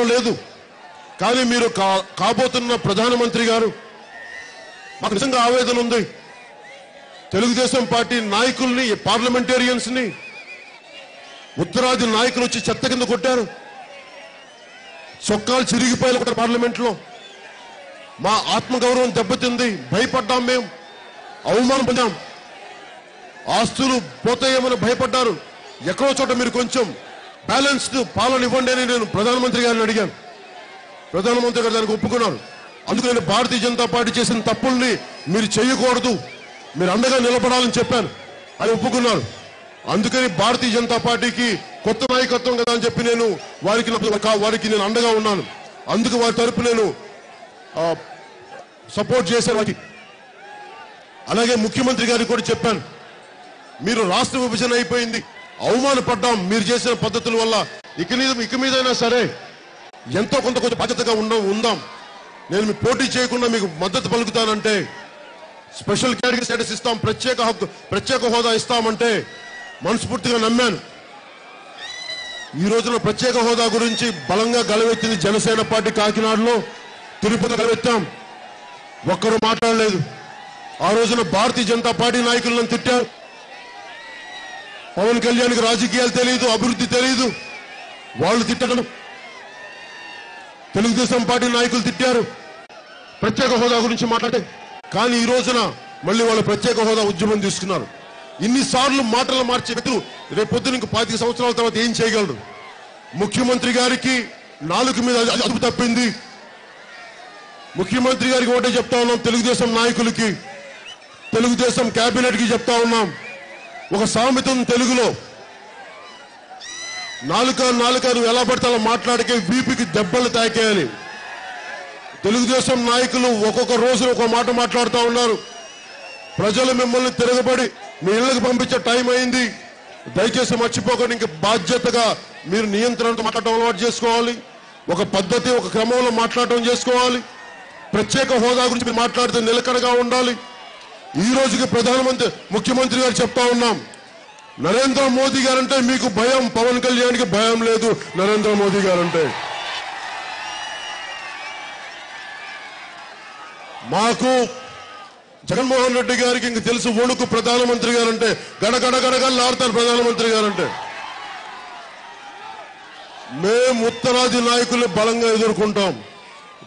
అభ్యంతరం లేదు. కానీ మీరు కా- కాబోతున్న ప్రధానమంత్రి గారు మాకు నిజంగా ఆవేదన ఉంది. తెలుగుదేశం పార్టీ నాయకుల్ని పార్లమెంటేరియన్స్ని ఉత్తరాది నాయకులు వచ్చి చెత్త కింద కొట్టారు. చొక్కాలు చిరిగిపోయారు ఒకటి పార్లమెంట్లో. మా ఆత్మగౌరవం దెబ్బతింది భయపడ్డాం మేము అవమానం పొందాం. ఆస్తులు పోతాయేమని భయపడ్డారు. ఎక్కడో చోట మీరు కొంచెం బ్యాలెన్స్డ్ పాలన ఇవ్వండి అని నేను ప్రధానమంత్రి గారిని అడిగాను. ప్రధానమంత్రి గారు దానికి ఒప్పుకున్నారు. అందుకు నేను భారతీయ జనతా పార్టీ చేసిన తప్పుల్ని మీరు చేయకూడదు మీరు అండగా నిలబడాలని చెప్పాను. అని ఒప్పుకున్నారు. అందుకని భారతీయ జనతా పార్టీకి కొత్త నాయకత్వం కదా అని చెప్పి నేను వారికి వారికి నేను అండగా ఉన్నాను. అందుకు వారి తరపు నేను సపోర్ట్ చేశాను వారికి. అలాగే ముఖ్యమంత్రి గారికి కూడా చెప్పాను. మీరు రాష్ట్ర విభజన అయిపోయింది. అవమానపడ్డాం మీరు చేసిన పద్ధతుల వల్ల ఇక మీద ఇక మీదైనా సరే ఎంతో కొంత కొంచెం బాధ్యతగా ఉండం ఉందాం. నేను మీ పోటీ చేయకుండా మీకు మద్దతు పలుకుతానంటే స్పెషల్ కేటగిరీ స్టేటస్ ఇస్తాం ప్రత్యేక హక్కు ప్రత్యేక హోదా ఇస్తామంటే మనస్ఫూర్తిగా నమ్మాను. ఈ రోజున ప్రత్యేక హోదా గురించి బలంగా గలవెత్తింది జనసేన పార్టీ కాకినాడలో తిరుపతి గలవెత్తాం. ఒక్కరు మాట్లాడలేదు. ఆ రోజున భారతీయ జనతా పార్టీ నాయకులను తిట్టారు పవన్ కళ్యాణ్కి రాజకీయాలు తెలియదు అభివృద్ధి తెలియదు వాళ్ళు తిట్టడం. తెలుగుదేశం పార్టీ నాయకులు తిట్టారు. ప్రత్యేక హోదా గురించి మాట్లాడే కానీ ఈ రోజున మళ్ళీ వాళ్ళు ప్రత్యేక హోదా ఉద్యమం తీసుకున్నారు. ఇన్నిసార్లు మాటలు మార్చే వ్యక్తులు రేపు పొద్దున ఇంక పాతిక సంవత్సరాల తర్వాత ఏం చేయగలరు? ముఖ్యమంత్రి గారికి నాలుగు మీద అదుపు తప్పింది. ముఖ్యమంత్రి గారికి ఒకటే చెప్తా ఉన్నాం తెలుగుదేశం నాయకులకి. తెలుగుదేశం కేబినెట్కి చెప్తా ఉన్నాం. ఒక సామెత ఉంది తెలుగులో. నాలుక నాలుక నువ్వు ఎలా పడితే అలా మాట్లాడికే వీపికి దెబ్బలు తాకేయాలి. తెలుగుదేశం నాయకులు ఒక్కొక్క రోజు ఒక మాట మాట్లాడుతూ ఉన్నారు. ప్రజలు మిమ్మల్ని తిరగబడి మీ ఇళ్ళకి పంపించే టైం అయింది. దయచేసి మర్చిపోకండి ఇంక బాధ్యతగా మీరు నియంత్రణతో మాట్లాడటం అలవాటు చేసుకోవాలి. ఒక పద్ధతి ఒక క్రమంలో మాట్లాడటం చేసుకోవాలి. ప్రత్యేక హోదా గురించి మీరు మాట్లాడితే నిలకడగా ఉండాలి. ఈ రోజుకి ప్రధానమంత్రి ముఖ్యమంత్రి గారు చెప్తా ఉన్నాం. నరేంద్ర మోదీ గారంటే మీకు భయం పవన్ కళ్యాణ్కి భయం లేదు నరేంద్ర మోదీ గారంటే. మాకు జగన్మోహన్ రెడ్డి గారికి ఇంక తెలుసు ఒడుకు ప్రధానమంత్రి గారంటే గడగడ గడగడలు ఆడతారు ప్రధానమంత్రి గారంటే. మేము ఉత్తరాది నాయకుల్ని బలంగా ఎదుర్కొంటాం.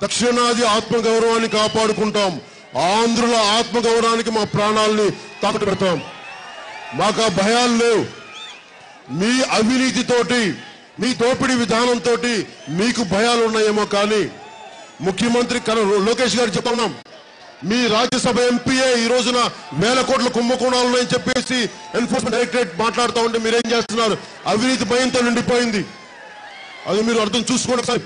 దక్షిణాది ఆత్మగౌరవాన్ని కాపాడుకుంటాం. ఆంధ్రుల ఆత్మగౌరవానికి మా ప్రాణాలని తాకట్టు పెడతాం. మాకు ఆ భయాలు లేవు. మీ అవినీతితోటి మీ దోపిడీ విధానంతో మీకు భయాలు ఉన్నాయేమో కానీ ముఖ్యమంత్రి కన- లోకేష్ గారు చెప్తున్నాం మీ రాజ్యసభ ఎంపీఏ ఈ రోజున వేల కోట్ల కుంభకోణాలు ఉన్నాయని చెప్పేసి ఎన్ఫోర్స్మెంట్ డైరెక్టరేట్ మాట్లాడుతూ ఉంటే మీరేం చేస్తున్నారు? అవినీతి భయంతో నిండిపోయింది. అది మీరు అర్థం చూసుకోండి సార్